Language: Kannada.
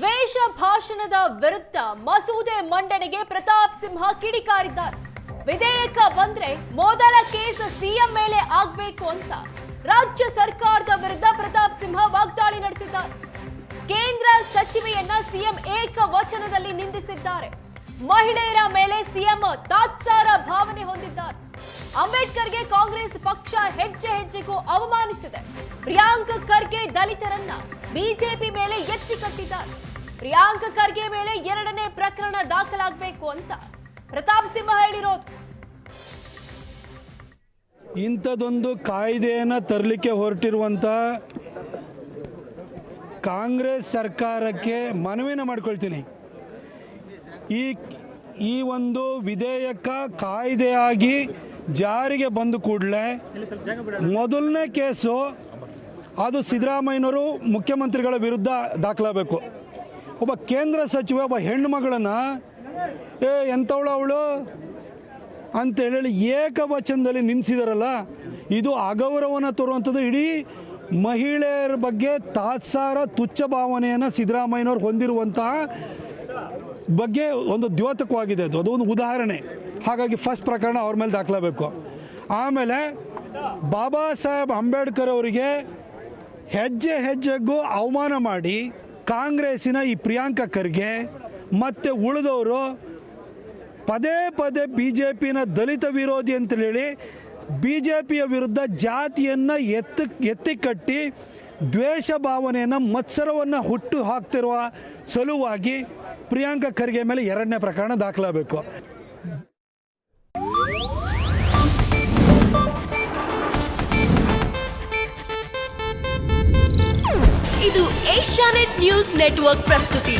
ದ್ವೇಷ ಭಾಷಣದ ವಿರುದ್ಧ ಮಸೂದೆ ಮಂಡನೆಗೆ ಪ್ರತಾಪ್ ಸಿಂಹ ಕಿಡಿಕಾರಿದ್ದಾರೆ. ವಿಧೇಯಕ ಬಂದ್ರೆ ಮೊದಲ ಕೇಸ್ ಸಿಎಂ ಮೇಲೆ ಆಗ್ಬೇಕು ಅಂತ ರಾಜ್ಯ ಸರ್ಕಾರದ ವಿರುದ್ಧ ಪ್ರತಾಪ್ ಸಿಂಹ ವಾಗ್ದಾಳಿ ನಡೆಸಿದ್ದಾರೆ. ಕೇಂದ್ರ ಸಚಿವೆಯನ್ನ ಸಿಎಂ ಏಕವಚನದಲ್ಲಿ ನಿಂದಿಸಿದ್ದಾರೆ. ಮಹಿಳೆಯರ ಮೇಲೆ ಸಿಎಂ ತಾತ್ಸಾರ ಅಂಬೇಡ್ಕರ್ಗೆ ಕಾಂಗ್ರೆಸ್ ಪಕ್ಷ ಹೆಜ್ಜೆ ಹೆಜ್ಜೆಗೂ ಅವಮಾನಿಸಿದೆ. ಪ್ರಿಯಾಂಕ್ ಖರ್ಗೆ ದಲಿತರನ್ನ ಬಿಜೆಪಿ ಮೇಲೆ ಎತ್ತಿ ಕಟ್ಟಿದ್ದಾರೆ. ಪ್ರಿಯಾಂಕ್ ಖರ್ಗೆ ಮೇಲೆ ಎರಡನೇ ಪ್ರಕರಣ ದಾಖಲಾಗಬೇಕು ಅಂತ ಪ್ರತಾಪ್ ಸಿಂಹ ಹೇಳಿರೋದು. ಇಂಥದೊಂದು ಕಾಯ್ದೆಯನ್ನು ತರಲಿಕ್ಕೆ ಹೊರಟಿರುವಂಥ ಕಾಂಗ್ರೆಸ್ ಸರ್ಕಾರಕ್ಕೆ ಮನವಿನ ಮಾಡ್ಕೊಳ್ತೀನಿ. ಈ ಈ ಒಂದು ವಿಧೇಯಕ ಕಾಯ್ದೆಯಾಗಿ ಜಾರಿಗೆ ಬಂದ ಕೂಡಲೇ ಮೊದಲನೇ ಕೇಸು ಅದು ಸಿದ್ದರಾಮಯ್ಯನವರು ಮುಖ್ಯಮಂತ್ರಿಗಳ ವಿರುದ್ಧ ದಾಖಲಾಗಬೇಕು. ಒಬ್ಬ ಕೇಂದ್ರ ಸಚಿವ, ಒಬ್ಬ ಹೆಣ್ಣು ಮಗಳನ್ನು, ಏ ಎಂಥವಳು ಅವಳು? ಅಂತೇಳಿ ಏಕವಚನದಲ್ಲಿ ನಿಂತಿದಾರಲ್ಲ, ಇದು ಅಗೌರವನ ತೋರುವಂಥದ್ದು. ಇಡೀ ಮಹಿಳೆಯರ ಬಗ್ಗೆ ತಾತ್ಸಾರ, ತುಚ್ಛ ಭಾವನೆಯನ್ನು ಸಿದ್ದರಾಮಯ್ಯನವ್ರು ಹೊಂದಿರುವಂತಹ ಬಗ್ಗೆ ಒಂದು ದ್ಯೋತಕವಾಗಿದೆ ಅದು. ಒಂದು ಉದಾಹರಣೆ. ಹಾಗಾಗಿ ಫಸ್ಟ್ ಪ್ರಕರಣ ಅವ್ರ ಮೇಲೆ ದಾಖಲಾಗಬೇಕು. ಆಮೇಲೆ ಬಾಬಾ ಸಾಹೇಬ್ ಅಂಬೇಡ್ಕರ್ ಅವರಿಗೆ ಹೆಜ್ಜೆ ಹೆಜ್ಜೆಗೂ ಅವಮಾನ ಮಾಡಿ ಕಾಂಗ್ರೆಸ್ಸಿನ ಈ ಪ್ರಿಯಾಂಕ ಖರ್ಗೆ ಮತ್ತು ಉಳಿದವರು ಪದೇ ಪದೇ ಬಿ ಜೆ ಪಿನ ದಲಿತ ವಿರೋಧಿ ಅಂತೇಳಿ ಬಿ ಜೆ ಪಿಯ ವಿರುದ್ಧ ಜಾತಿಯನ್ನು ಎತ್ತು, ಎತ್ತಿ ಕಟ್ಟಿ ದ್ವೇಷ ಭಾವನೆಯನ್ನು ಮತ್ಸರವನ್ನು ಹುಟ್ಟು ಹಾಕ್ತಿರುವ ಸಲುವಾಗಿ ಪ್ರಿಯಾಂಕ ಖರ್ಗೆ ಮೇಲೆ ಎರಡನೇ ಪ್ರಕರಣ ದಾಖಲಾಗಬೇಕು. ಇದು ಏಷ್ಯಾನೆಟ್ ನ್ಯೂಸ್ ನೆಟ್ವರ್ಕ್ ಪ್ರಸ್ತುತಿ.